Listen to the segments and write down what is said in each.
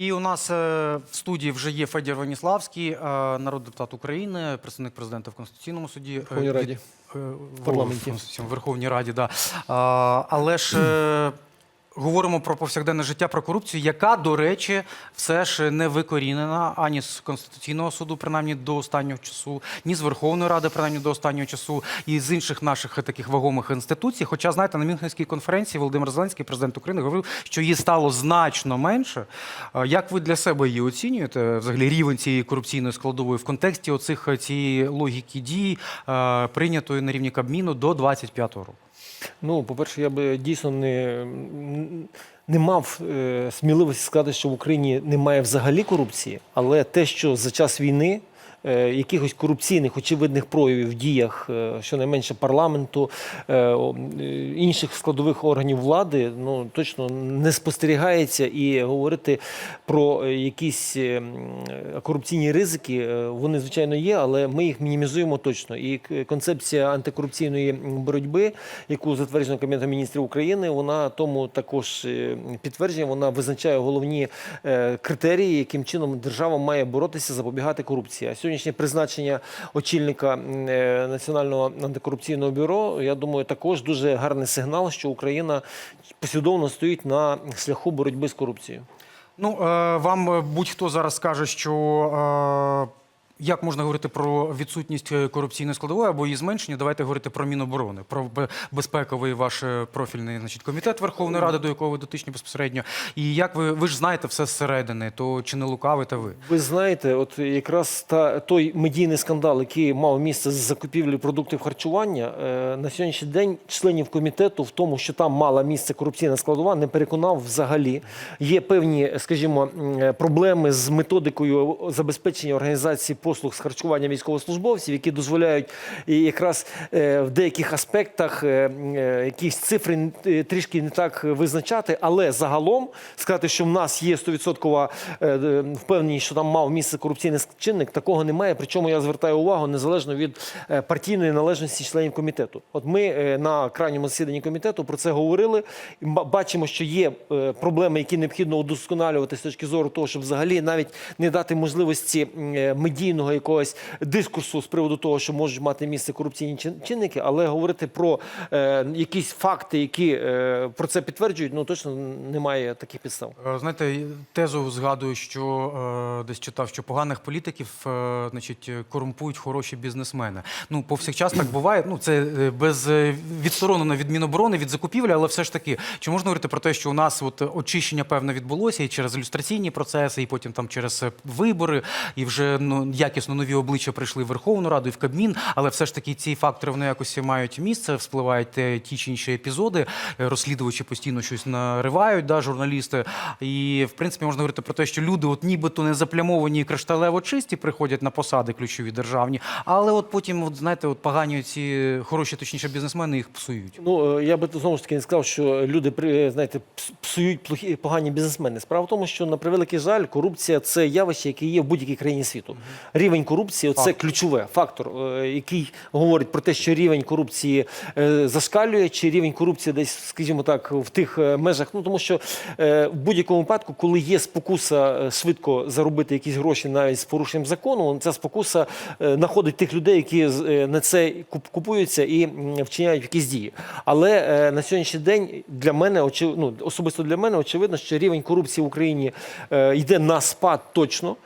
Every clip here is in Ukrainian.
І у нас е, в студії вже є Федір Веніславський, е, народний депутат України, представник президента в Конституційному суді. е, Верховній Раді. В парламенті. в Верховній Раді, да. Але ж говоримо про повсякденне життя, про корупцію, яка, до речі, все ж не викорінена ані з Конституційного суду, принаймні до останнього часу, ні з Верховної Ради, принаймні до останнього часу, і з інших наших таких вагомих інституцій. Хоча, знаєте, на Мюнхенській конференції Володимир Зеленський, президент України, говорив, що її стало значно менше. Як ви для себе її оцінюєте? Взагалі рівень цієї корупційної складової в контексті оцих е, цієї логіки дій, е, прийнятої на рівні Кабміну до 25-го року? Ну, по-перше, я би дійсно не, не мав е, сміливості сказати, що в Україні немає взагалі корупції, але те, що за час війни. Е, Якихось корупційних очевидних проявів в діях е, щонайменше парламенту е, інших складових органів влади ну точно не спостерігається і говорити про якісь корупційні ризики вони звичайно є, але ми їх мінімізуємо точно. І концепція антикорупційної боротьби, яку затверджено Кабінетом міністрів України, вона тому також підтверджує. Вона визначає головні критерії, яким чином держава має боротися, запобігати корупції. Сьогоднішнє призначення очільника е, Національного антикорупційного бюро, я думаю, також дуже гарний сигнал, що Україна послідовно стоїть на шляху боротьби з корупцією. Ну, е, вам будь-хто зараз каже, що е, як можна говорити про відсутність е, корупційної складової або її зменшення, давайте говорити про Міноборони, про безпековий ваш е, профільний значить, комітет Верховної Ради, до якого ви дотичні безпосередньо. І як ви, ви ж знаєте все зсередини, то чи не лукавите ви? Ви знаєте, от якраз та той медійний скандал, який мав місце з закупівлею продуктів харчування, е, на сьогоднішній день членів комітету в тому, що там мала місце корупційна складова, не переконав взагалі. Є певні, скажімо, проблеми з методикою забезпечення організації послуг з харчування військовослужбовців, які дозволяють якраз е, в деяких аспектах е, е, якісь цифри трішки не так визначати, але загалом сказати, що в нас є 100% е, е, впевненість, що там мав місце корупційний чинник, такого немає. Причому я звертаю увагу незалежно від партійної належності членів комітету. От ми на крайньому засіданні комітету про це говорили. Бачимо, що є проблеми, які необхідно удосконалювати з точки зору того, щоб взагалі навіть не дати можливості м, е, якогось дискурсу з приводу того, що можуть мати місце корупційні чин- чинники, але говорити про е, якісь факти, які е, про це підтверджують, ну точно немає таких підстав. Е, Знаєте, тезу згадую, що е, десь читав, що поганих політиків е, значить, корумпують хороші бізнесмени. Ну, повсякчас так буває. Ну, це е, без е, відсторонено від Міноборони, від закупівлі, але все ж таки, чи можна говорити про те, що у нас от очищення певне відбулося і через ілюстраційні процеси, і потім там через вибори, і вже ну, якісно нові обличчя прийшли в Верховну Раду і в Кабмін, але все ж таки ці фактори вони якось мають місце, вспливають те, ті чи інші епізоди. Е, Розслідувачі постійно щось наривають, да, журналісти. І в принципі можна говорити про те, що люди, от нібито не заплямовані і кришталево чисті, приходять на посади ключові державні, але от потім, от знаєте, от погані ці хороші, точніше, бізнесмени їх псують. Ну е, я би знову ж таки не сказав, що люди знаєте, пс- псують плохі погані бізнесмени. Справа в тому, що на превеликий жаль, корупція це явище, яке є в будь-якій країні світу. Рівень корупції це ключове фактор, е, який говорить про те, що рівень корупції е, зашкалює, чи рівень корупції десь, скажімо так, в тих е, межах. Ну тому що в будь-якому випадку, коли є спокуса швидко заробити якісь гроші навіть з порушенням закону, ця спокуса знаходить тих людей, які на це купуються і вчиняють якісь дії. Але на сьогоднішній день для мене ну, особисто для мене очевидно, що рівень корупції в Україні йде на спад точно.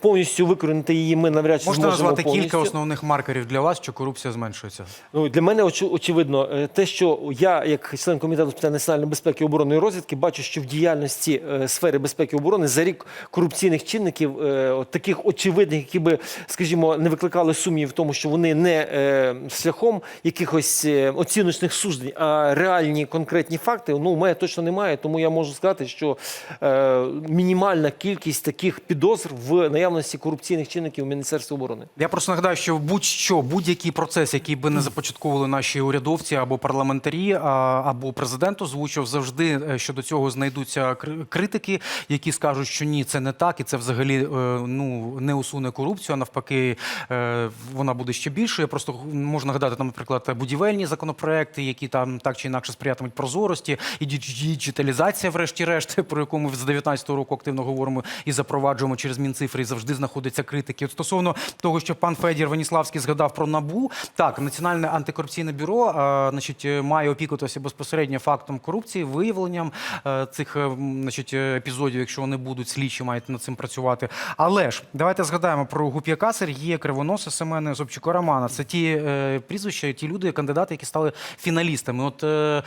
Повністю викорінити її ми навряд чи Можете зможемо назвати повністю. кілька основних маркерів для вас, що корупція зменшується? Ну, для мене оч- очевидно, е, те, що я, як член комітету з питань національної безпеки, оборони і розвідки, бачу, що в діяльності е, сфери безпеки і оборони за рік корупційних чинників, е, от таких очевидних, які би, скажімо, не викликали сумнів в тому, що вони не е, шляхом якихось е, оціночних суждень, а реальні конкретні факти. Ну, у мене точно немає. Тому я можу сказати, що е, мінімальна кількість таких підозр в наявності корупційних чинників. Працівників Міністерства оборони. Я просто нагадаю, що будь-що, будь-який процес, який би не започатковували наші урядовці або парламентарі, або президент озвучив, завжди е, щодо цього знайдуться кри- критики, які скажуть, що ні, це не так, і це взагалі е, ну не усуне корупцію. А навпаки, е, вона буде ще більшою. Я просто можу нагадати там, наприклад, будівельні законопроекти, які там так чи інакше сприятимуть прозорості, і діджиталізація, врешті-решт, про яку ми з 19-го року активно говоримо і запроваджуємо через Мінцифри, і завжди знаходяться критики. От стосовно того, що пан Федір Ваніславський згадав про НАБУ, так, Національне антикорупційне бюро а, значить, е, має опікуватися безпосередньо фактом корупції, виявленням е, цих е, значить, е, епізодів, якщо вони будуть, слідчі мають над цим працювати. Але ж давайте згадаємо про Гуп'яка Сергія Кривоноса, Семена Зобчука Романа. Це ті е, прізвища, ті люди, кандидати, які стали фіналістами. От е,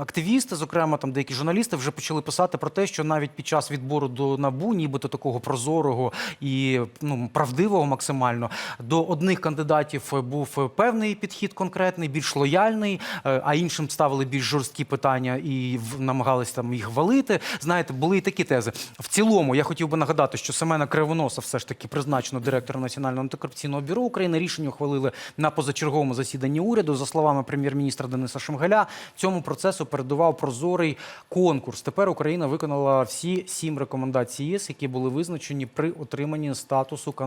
активісти, зокрема там деякі журналісти, вже почали писати про те, що навіть під час відбору до набу, нібито такого прозорого і ну правдивого максимально, до одних кандидатів був певний підхід конкретний, більш лояльний, е, а іншим ставили більш жорсткі питання і намагалися там їх валити. Знаєте, були і такі тези. В цілому я хотів би нагадати, що Семена Кривоноса все ж таки призначено директором Національного антикорупційного бюро України. Рішення ухвалили на позачерговому засіданні уряду. За словами прем'єр-міністра Дениса Шмигаля, цьому процесу передував прозорий конкурс. Тепер Україна виконала всі сім рекомендацій ЄС, які були визначені при отриманні статусу кандидата.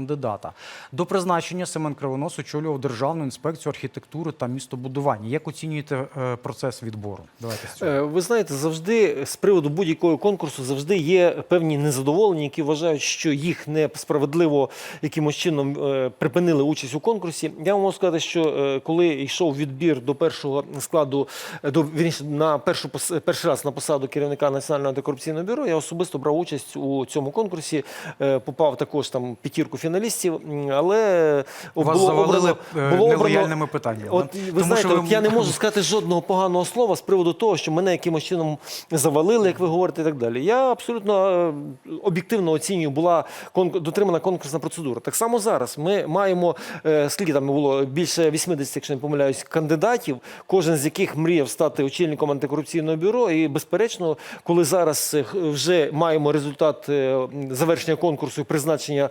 До призначення Семен Кривонос очолював Державну інспекцію архітектури та містобудування. Як оцінюєте е, процес відбору? Давайте. Е, Ви знаєте, завжди з приводу будь-якого конкурсу завжди є певні незадоволені, які вважають, що їх несправедливо якимось чином е, припинили участь у конкурсі. Я можу сказати, що коли йшов відбір до першого складу, до вірніше, на першу перший раз на посаду керівника Національного антикорупційного бюро, я особисто брав участь у цьому конкурсі. Попав також там п'ятірку фіналістів, м, але Вас було завалили обрано- е, було нелояльними питаннями. От ви Тому знаєте, що от я не можу сказати жодного поганого слова з приводу того, що мене якимось чином завалили, як ви говорите, і так далі. Я абсолютно е, об'єктивно оцінюю, була дотримана конкурсна процедура. Так само зараз ми маємо е, скільки там було більше 80, якщо не помиляюсь, кандидатів, кожен з яких мріяв стати очільником антикорупційного бюро. І безперечно, коли зараз вже маємо результат завершення конкурсу і призначення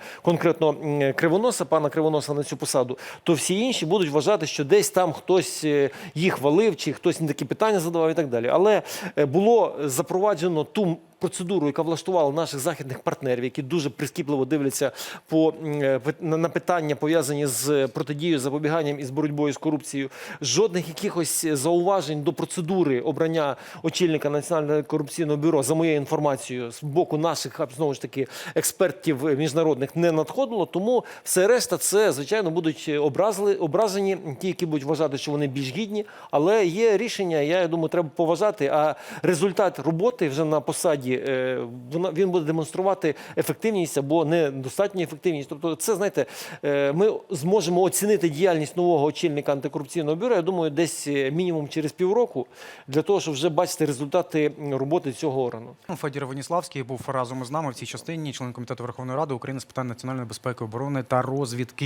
конкретно кривоноса, пана кривоноса на цю посаду, то всі інші будуть вважати, що десь там хтось е, їх валив, чи хтось не такі питання задавав і так далі. Але е, було запроваджено ту процедуру, яка влаштувала наших західних партнерів, які дуже прискіпливо дивляться по е, на питання пов'язані з протидією, запобіганням і з боротьбою з корупцією. Жодних якихось зауважень до процедури обрання очільника національного корупційного бюро за моєю інформацією з боку наших знову ж таки експертів міжнародних не надходило. Тому все решта це звичайно будуть образили ображені ті, які будуть вважати, що вони більш гідні. Але є рішення. Я думаю, треба поважати. А результат роботи вже на посаді е, він буде демонструвати ефективність або недостатню ефективність. Тобто, це знаєте, е, ми зможемо оцінити діяльність нового очільника антикорупційного бюро. Я думаю, десь е, мінімум через півроку для того, щоб вже бачити результати роботи цього органу. Ну, Федір Ваніславський був разом із нами в цій частині, член комітету Верховної Ради України з питань національної безпеки, оборони та розвідки.